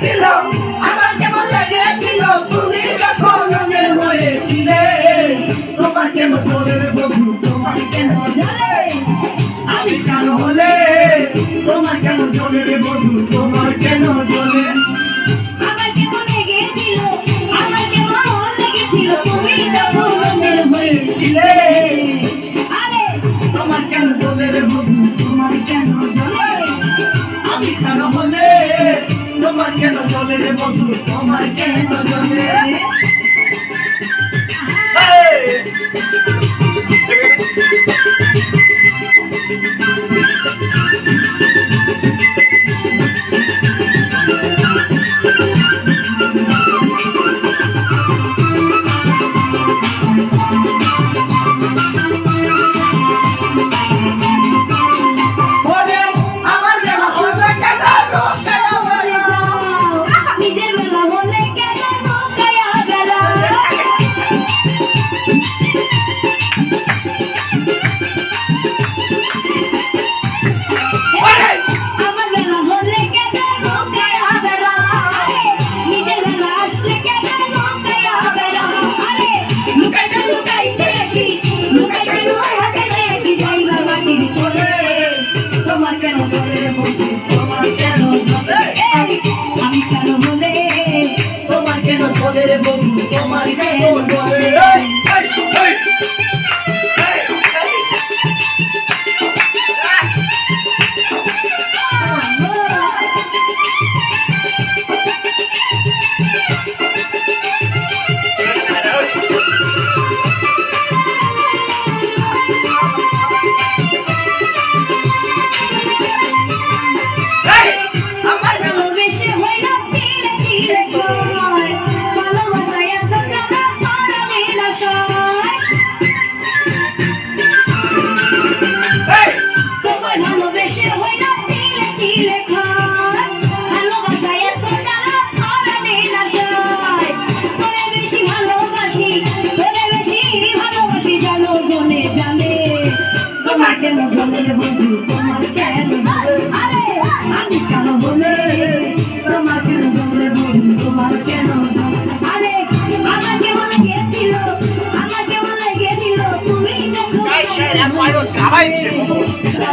ছিল আমার কেমন লেগেছিল তুমি কখন মনে হয়েছিলে কেন তোদের বন্ধু তোমার কেন আমি কেন হলে? তোমার কেন জলের বন্ধু? তোমার কেন জলে? তোমার কেন জলের বন্ধু? তোমার কেন জলে? আমি কেন হলে? তোমার কেন জলের তোমার কেন জলে? Hey, 爱你